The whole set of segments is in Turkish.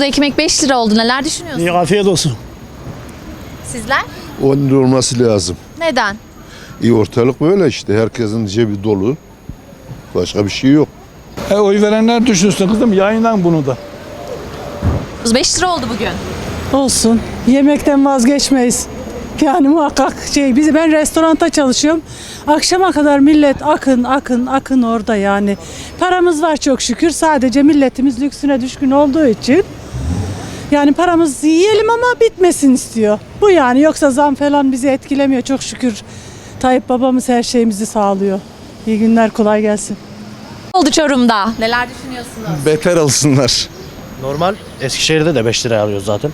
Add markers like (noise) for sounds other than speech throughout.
Fırında ekmek 5 lira oldu. Neler düşünüyorsunuz? İyi afiyet olsun. Sizler? 10 lira olması lazım. Neden? İyi ortalık böyle işte. Herkesin cebi dolu. Başka bir şey yok. E, oy verenler düşünsün kızım yayınlan bunu da. 5 lira oldu bugün. Olsun. Yemekten vazgeçmeyiz. Yani muhakkak şey bizi ben restoranda çalışıyorum. Akşama kadar millet akın akın akın orada yani. Paramız var çok şükür. Sadece milletimiz lüksüne düşkün olduğu için yani paramız yiyelim ama bitmesin istiyor. Bu yani yoksa zam falan bizi etkilemiyor çok şükür. Tayyip babamız her şeyimizi sağlıyor. İyi günler kolay gelsin. Oldu Çorum'da. Neler düşünüyorsunuz? Beter alsınlar. Normal. Eskişehir'de de 5 liraya alıyoruz zaten.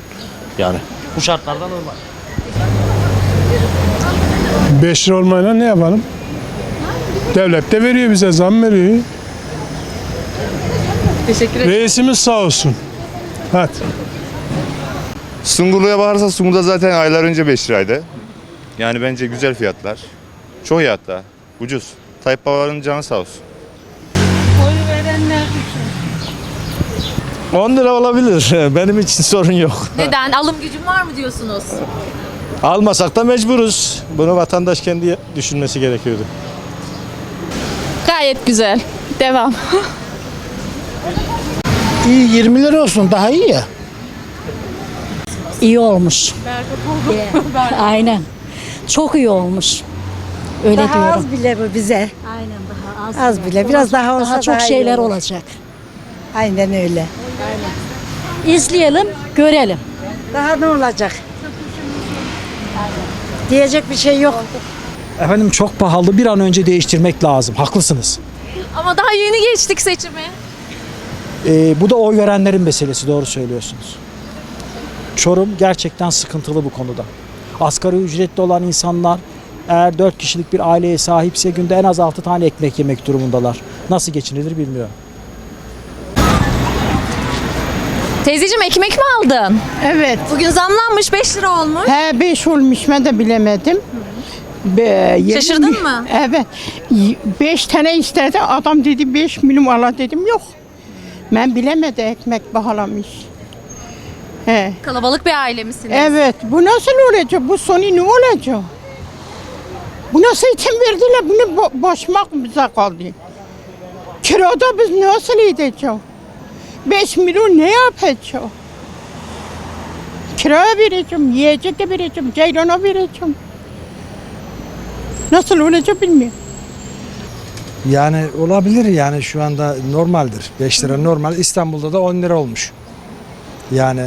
Yani bu şartlarda normal. 5 lira olmayla ne yapalım? Devlet de veriyor bize zam veriyor. Teşekkür ederim. Reisimiz sağ olsun. Hadi. Sungurlu'ya bakarsa Sungur'da zaten aylar önce 5 liraydı. Yani bence güzel fiyatlar. Çok iyi hatta. Ucuz. Tayyip Baba'nın canı sağ olsun. 10 lira olabilir. (laughs) Benim için sorun yok. (laughs) Neden? Alım gücüm var mı diyorsunuz? Almasak da mecburuz. Bunu vatandaş kendi düşünmesi gerekiyordu. Gayet güzel. Devam. (laughs) İyi 20 lira olsun daha iyi ya. İyi olmuş. (laughs) Aynen. Çok iyi olmuş. Öyle Daha diyorum. az bile bu bize. Aynen daha az. Az bile. Biraz daha olsa Daha çok iyi şeyler olur. olacak. Aynen öyle. İzleyelim, görelim. Daha ne olacak? Diyecek bir şey yok. Efendim çok pahalı bir an önce değiştirmek lazım. Haklısınız. Ama daha yeni geçtik seçimi. Ee, bu da oy verenlerin meselesi doğru söylüyorsunuz. Çorum gerçekten sıkıntılı bu konuda. Asgari ücretli olan insanlar eğer 4 kişilik bir aileye sahipse günde en az 6 tane ekmek yemek durumundalar. Nasıl geçinilir bilmiyorum. Teyzeciğim ekmek mi aldın? Evet. Bugün zamlanmış 5 lira olmuş. He 5 olmuş ben de bilemedim. Be, Şaşırdın mı? Evet. 5 tane istedi. Adam dedi 5 milyon ala dedim yok. Ben bilemedi ekmek bahalamış. He. Kalabalık bir aile misiniz? Evet. Bu nasıl olacak? Bu sonu ne olacak? Bu nasıl eğitim verdiler? Bunu bo- boşmak bize kaldı. Kirada biz nasıl edeceğiz? 5 milyon ne yapacağız? Kiraya vereceğim, yiyecek de vereceğim, ceylana vereceğim. Nasıl olacak bilmiyorum. Yani olabilir yani şu anda normaldir. 5 lira normal. İstanbul'da da 10 lira olmuş. Yani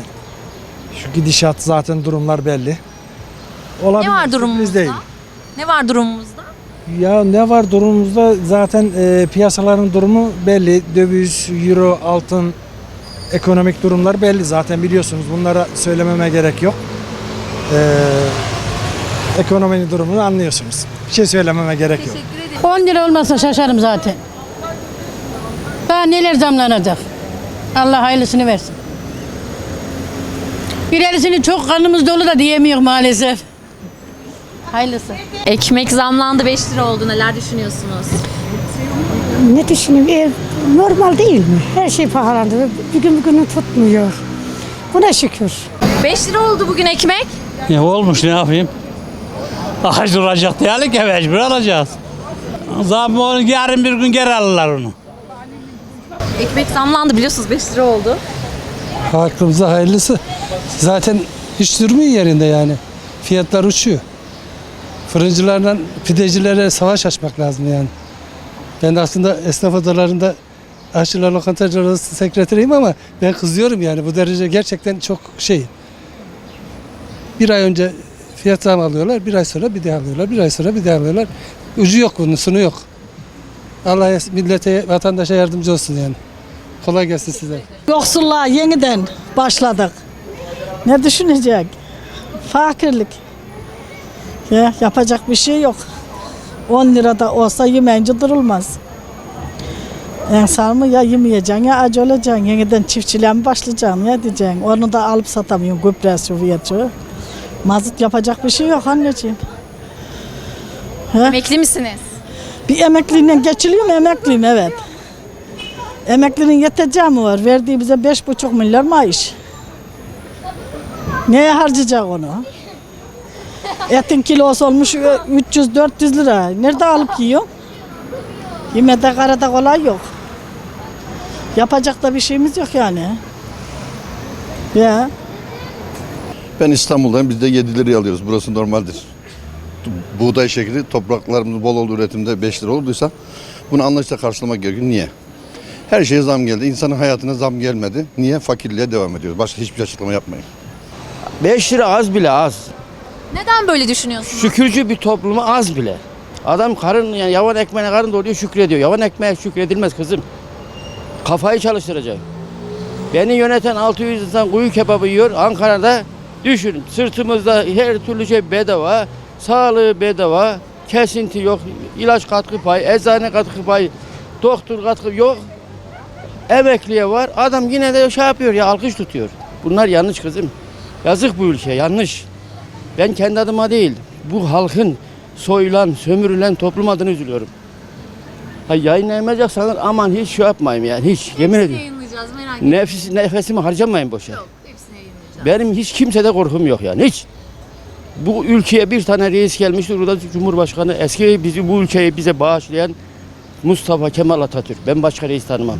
şu gidişat zaten durumlar belli. Olabilir. Ne var durumumuzda? değil. Ne var durumumuzda? Ya ne var durumumuzda zaten e, piyasaların durumu belli. Döviz, euro, altın, ekonomik durumlar belli zaten biliyorsunuz. Bunlara söylememe gerek yok. E, ekonominin durumunu anlıyorsunuz. Bir şey söylememe gerek yok. 10 lira olmasa şaşarım zaten. Daha neler zamlanacak? Allah hayırlısını versin. İlerisini çok karnımız dolu da diyemiyor maalesef. Hayırlısı. Ekmek zamlandı 5 lira oldu. Neler düşünüyorsunuz? Ne düşüneyim? E, normal değil mi? Her şey pahalandı. Bugün bugünü tutmuyor. Buna şükür. 5 lira oldu bugün ekmek. Ne olmuş ne yapayım? Ağaç duracak diyelim ki mecbur alacağız. Zaten onu yarın bir gün geri alırlar onu. Ekmek zamlandı biliyorsunuz 5 lira oldu. Hakkımıza hayırlısı. Zaten hiç durmuyor yerinde yani. Fiyatlar uçuyor. Fırıncılarla pidecilere savaş açmak lazım yani. Ben de aslında esnaf odalarında aşçılar lokantacılar odası sekreteriyim ama ben kızıyorum yani bu derece gerçekten çok şey. Bir ay önce fiyat zam alıyorlar, bir ay sonra bir daha alıyorlar, bir ay sonra bir daha alıyorlar. Ucu yok bunun, sonu yok. Allah millete, vatandaşa yardımcı olsun yani. Kolay gelsin size. Yoksulluğa yeniden başladık. Ne düşünecek? Fakirlik. Ya, yapacak bir şey yok. 10 lirada olsa yemeyince durulmaz. İnsan mı ya yemeyeceksin ya acı olacaksın. Yeniden çiftçiliğe mi başlayacaksın ya diyeceksin. Onu da alıp satamıyorsun gübresi fiyatı. Mazot yapacak bir şey yok anneciğim. Emekli misiniz? Bir emekliyle geçiliyor mu? Emekliyim evet. Emeklinin yeteceği mi var? Verdiği bize beş buçuk milyar maaş. Neye harcayacak onu? Etin kilosu olmuş 300-400 lira. Nerede alıp yiyor? Yemede karada kolay yok. Yapacak da bir şeyimiz yok yani. Ya. Ben İstanbul'dayım. Biz de 7 liraya alıyoruz. Burası normaldir. Buğday şekeri topraklarımız bol olduğu üretimde 5 lira olduysa bunu anlayışla karşılamak gerekiyor. Niye? Her şeye zam geldi. İnsanın hayatına zam gelmedi. Niye? Fakirliğe devam ediyoruz. Başka hiçbir açıklama yapmayın. 5 lira az bile az. Neden böyle düşünüyorsunuz? Şükürcü bir topluma az bile. Adam karın yani yavan ekmeğine karın doyuruyor şükrediyor. Yavan ekmeğe şükredilmez kızım. Kafayı çalıştıracak. Beni yöneten 600 insan kuyu kebabı yiyor. Ankara'da düşün sırtımızda her türlü şey bedava. Sağlığı bedava. Kesinti yok. ilaç katkı payı, eczane katkı payı, doktor katkı yok. Emekliye var. Adam yine de şey yapıyor ya alkış tutuyor. Bunlar yanlış kızım. Yazık bu ülke yanlış. Ben kendi adıma değil, bu halkın soyulan, sömürülen toplum adına üzülüyorum. Ha yayınlayamayacaksanız aman hiç şey yapmayayım yani hiç yemin ediyorum. Yayınlayacağız merak etmeyin. Nefis, nefesimi harcamayın boşa. Yok, hepsini yayınlayacağız. Benim hiç kimsede korkum yok yani hiç. Bu ülkeye bir tane reis gelmiştir. O da Cumhurbaşkanı. Eski bizi bu ülkeyi bize bağışlayan Mustafa Kemal Atatürk. Ben başka reis tanımam.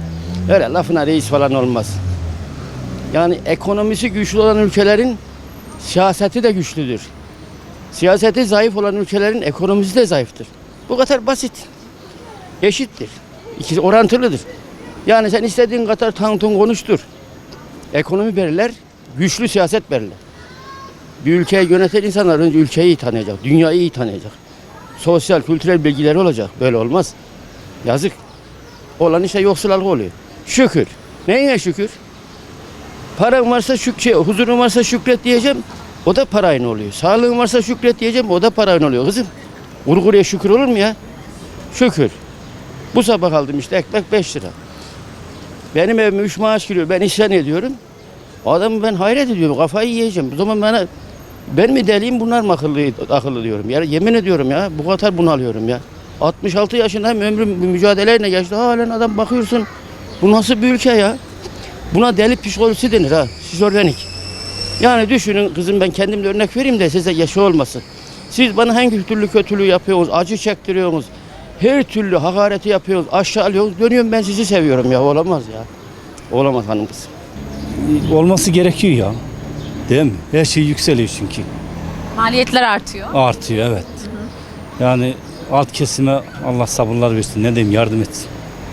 Öyle lafına reis falan olmaz. Yani ekonomisi güçlü olan ülkelerin siyaseti de güçlüdür. Siyaseti zayıf olan ülkelerin ekonomisi de zayıftır. Bu kadar basit. Eşittir. İkisi orantılıdır. Yani sen istediğin kadar tanıtım konuştur. Ekonomi belirler, güçlü siyaset belirler. Bir ülkeyi yöneten insanlar önce ülkeyi iyi tanıyacak, dünyayı iyi tanıyacak. Sosyal, kültürel bilgileri olacak. Böyle olmaz. Yazık. Olan işte yoksullık oluyor. Şükür. Neyine şükür? Paran varsa şük şey, huzurun varsa şükret diyeceğim. O da parayın oluyor. Sağlığın varsa şükret diyeceğim. O da parayın oluyor kızım. Kuru kuruya şükür olur mu ya? Şükür. Bu sabah aldım işte ekmek 5 lira. Benim evime 3 maaş giriyor. Ben isyan ediyorum. Adamı ben hayret ediyorum. Kafayı yiyeceğim. O zaman bana ben mi deliyim bunlar mı akıllı, akıllı diyorum. Ya yemin ediyorum ya bu kadar bunalıyorum ya. 66 yaşındayım ömrüm mücadeleyle geçti. Halen adam bakıyorsun. Bu nasıl bir ülke ya? Buna deli psikolojisi denir ha. Şizofrenik. Yani düşünün kızım ben kendimle örnek vereyim de size yaşı olmasın. Siz bana hangi türlü kötülüğü yapıyorsunuz, acı çektiriyorsunuz, her türlü hakareti yapıyorsunuz, aşağılıyorsunuz. Dönüyorum ben sizi seviyorum ya. Olamaz ya. Olamaz hanım kızım. Olması gerekiyor ya. Değil mi? Her şey yükseliyor çünkü. Maliyetler artıyor. Artıyor evet. Yani alt kesime Allah sabırlar versin. Ne diyeyim yardım etsin.